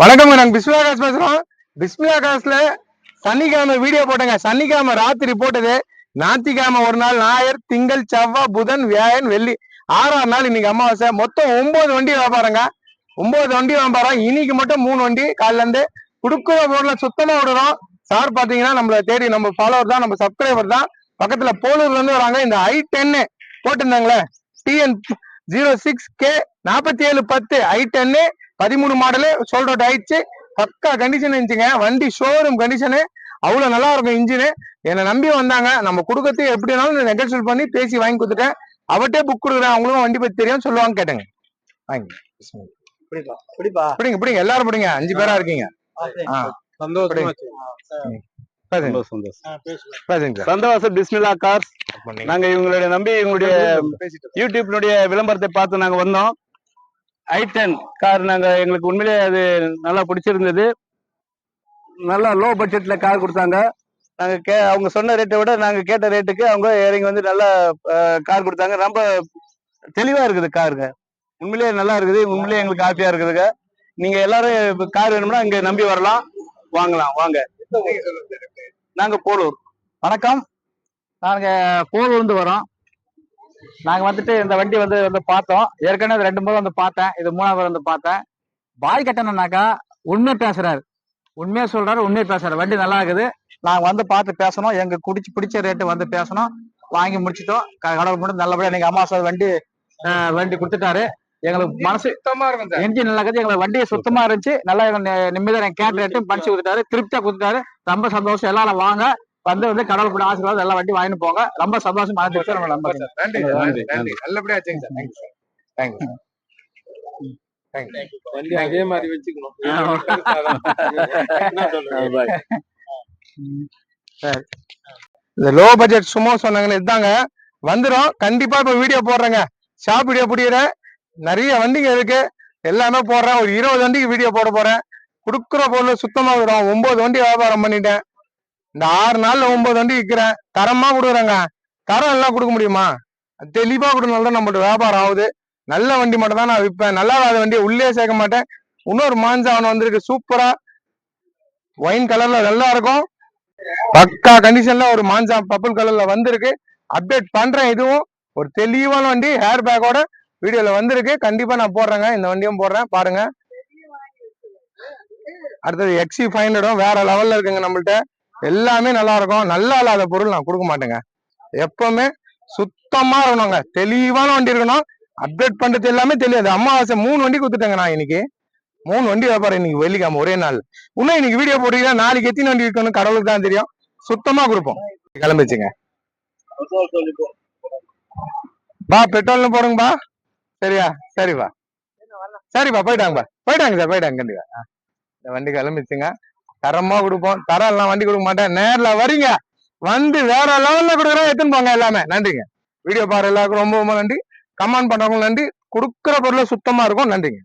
வணக்கம் நாங்க பிஸ்மிலா பேசுகிறோம் பேசுறோம். சனிக்கிழமை வீடியோ போட்டேங்க. சனிக்கிழமை ராத்திரி போட்டது ஞாயிற்றுக்கிழமை ஒரு நாள் ஞாயிறு திங்கள் செவ்வாய் புதன் வியாழன் வெள்ளி. ஆறாம் நாள் இன்னைக்கு அமாவாசை. மொத்தம் ஒன்பது வண்டி வியாபாரங்க ஒன்பது வண்டி வியாபாரம் இன்னைக்கு மட்டும் மூணு வண்டி. காலில இருந்து கொடுக்குற பொருளை சுத்தமா விடுறோம் சார் பாத்தீங்கன்னா நம்மள தேடி நம்ம ஃபாலோவர் தான் நம்ம சப்ஸ்கிரைபர் தான். பக்கத்துல போலூர்ல இருந்து வராங்க. இந்த ஐ டென்னு போட்டிருந்தாங்களே. டிஎன் ஜீரோ சிக்ஸ் கே நாற்பத்தி ஏழு பத்து. ஐ டென்னு பதிமூணு மாடலு சோல்ட் அவுட் ஆயிடுச்சு பக்கா கண்டிஷன் இருந்துச்சுங்க. வண்டி ஷோரூம் கண்டிஷனு அவ்வளவு நல்லா இருக்கும் இன்ஜினு என்னை நம்பி வந்தாங்க. நம்ம கொடுக்கறதுக்கு எப்படினாலும் நெகோசியேட் பண்ணி பேசி வாங்கி கொடுத்துட்டேன். அவட்டே புக் கொடுக்குறேன். அவங்களுக்கும் வண்டி பத்தி தெரியும் சொல்லுவாங்க கேட்டேங்க. வாங்கி. பிடிங்க பிடிங்க. எல்லாரும் பிடிங்க. அஞ்சு பேரா இருக்கீங்க. ஆ சந்தோஷமா பேசுங்க சந்தோஷம் பேசுங்க சார். சந்தோஷம் பிஸ்மில்லா கார்ஸ். நாங்க இவங்களுடைய நம்பி இவங்களுடைய யூடியூப்னுடைய விளம்பரத்தை பார்த்து நாங்க வந்தோம். ஐ டென் கார் நாங்க எங்களுக்கு உண்மையிலேயே அது நல்லா பிடிச்சிருந்தது. நல்லா லோ பட்ஜெட்ல கார் கொடுத்தாங்க. நாங்க கே அவங்க சொன்ன ரேட்டை விட நாங்க கேட்ட ரேட்டுக்கு அவங்க இறங்கி வந்து நல்ல கார் கொடுத்தாங்க. ரொம்ப தெளிவா இருக்குது காருங்க. உண்மையிலேயே நல்லா இருக்குது. உண்மையிலேயே எங்களுக்கு ஹாப்பியா இருக்குதுங்க. நீங்க எல்லாரும் கார் வேணும்னா இங்க நம்பி வரலாம். வாங்கலாம். வாங்க. நாங்க போலூர். வணக்கம். நாங்க போலூர்ந்து வரோம். நாங்க வந்துட்டு இந்த வண்டி வந்து வந்து பார்த்தோம். ஏற்கனவே ரெண்டு முறை வந்து பார்த்தேன். இது மூணாவது வந்து பார்த்தேன். பாய் கட்டணும்னாக்கா உண்மை பேசுறாரு. உண்மையா சொல்றாரு உண்மையை பேசுறாரு. வண்டி நல்லா இருக்குது. நாங்க வந்து பார்த்து பேசணும். எங்க குடிச்சு பிடிச்ச ரேட்டு வந்து பேசணும். வாங்கி முடிச்சிட்டோம். கடவுள் மட்டும் நல்லபடியா நீங்க அம்மா சார் வண்டி வண்டி கொடுத்துட்டாரு. எங்களுக்கு மனசு சுத்தமா சார் என்ஜின் நல்லா இருக்குது. எங்களுக்கு வண்டி சுத்தமா இருந்துச்சு. நல்லா நிம்மதியா எனக்கு கேட்ட ரேட்டு படிச்சு கொடுத்துட்டாரு. திருப்தியா கொடுத்துட்டாரு. ரொம்ப சந்தோஷம். எல்லாரும் வாங்க. வந்து வந்து கடவுள் கூட ஆசீர்வாதம் எல்லா வண்டி வாங்கிட்டு போங்க. ரொம்ப சந்தோஷம். மனதிற்கு நம்ம நம்புறேன் நன்றி சார். நன்றி. நன்றி. நல்லபடியா வச்சுங்க சார். Thank you sir. தேங்க்யூ வண்டி அதே மாதிரி வச்சுக்கணும். என்ன சொல்றது? இந்த லோ பட்ஜெட் சும்மா சொன்னாங்கன்னு இதாங்க. வந்துரும். கண்டிப்பா இப்ப வீடியோ போடுறேங்க. ஷாப் வீடியோ பிடிக்கிறேன் நிறைய வண்டிங்க இருக்கு. எல்லாமே போடுறேன். ஒரு இருபது வண்டிக்கு வீடியோ போட போறேன். குடுக்குற பொருள் சுத்தமா விடும். ஒன்பது வண்டி வியாபாரம் பண்ணிட்டேன். இந்த ஆறு நாள்ல ஒன்பது வண்டி விற்கிறேன் தரமா கொடுக்குறேங்க. தரம் எல்லாம் கொடுக்க முடியுமா? தெளிவா கொடுக்கனால தான் நம்மளோட வியாபாரம் ஆகுது. நல்ல வண்டி மட்டும் தான் நான் விற்பேன். நல்லா இல்லாத வண்டியை உள்ளே சேர்க்க மாட்டேன். இன்னொரு மாஞ்சாவன் வந்திருக்கு. சூப்பரா. ஒயின் கலர்ல நல்லா இருக்கும். பக்கா கண்டிஷன்ல ஒரு மாஞ்சா பப்புள் கலர்ல வந்திருக்கு. அப்டேட் பண்றேன் இதுவும். ஒரு தெளிவான வண்டி ஹேர் பேக்கோட வீடியோல வந்திருக்கு. கண்டிப்பா நான் போடுறேங்க. இந்த வண்டியும் போடுறேன். பாருங்க. அடுத்தது எக்ஸி ஃபைவ் ஹண்ட்ரடும் வேற லெவல்ல இருக்குங்க நம்மள்ட்ட. எல்லாமே நல்லா இருக்கும் நல்லா இல்லாத பொருள் நான் கொடுக்க மாட்டேங்க. எப்பவுமே சுத்தமா இருக்கணுங்க. தெளிவான வண்டி இருக்கணும். அப்டேட் பண்றது எல்லாமே தெரியாது. அமாவாசை மூணு வண்டி கொடுத்துட்டேங்க நான் இன்னைக்கு. மூணு வண்டி வியாபாரம் இன்னைக்கு வெள்ளிக்காம ஒரே நாள். இன்னும் இன்னைக்கு வீடியோ போட்டீங்கன்னா நாளைக்கு எத்தனை வண்டி இருக்கணும் கடவுளுக்கு தான் தெரியும். சுத்தமா கொடுப்போம். கிளம்பிச்சுங்க பா பெட்ரோல்னு போடுங்கப்பா சரியா? சரிப்பா. சரிப்பா போயிட்டாங்கப்பா போயிட்டாங்க சார் போயிட்டாங்க கண்டிப்பா. ஆ. இந்த வண்டி கிளம்பிச்சுங்க தரமா கொடுப்போம். தரம் எல்லாம் வண்டி கொடுக்க மாட்டேன். நேர்ல வரீங்க வந்து வேற லெவல்ல கொடுக்குறோம் எடுத்துன்னு போங்க எல்லாமே. நன்றிங்க. வீடியோ பாரு எல்லாருக்கும் ரொம்ப ரொம்ப நன்றி. கமெண்ட் பண்றவங்க நன்றி. கொடுக்குற பொருள் சுத்தமா இருக்கும். நன்றிங்க.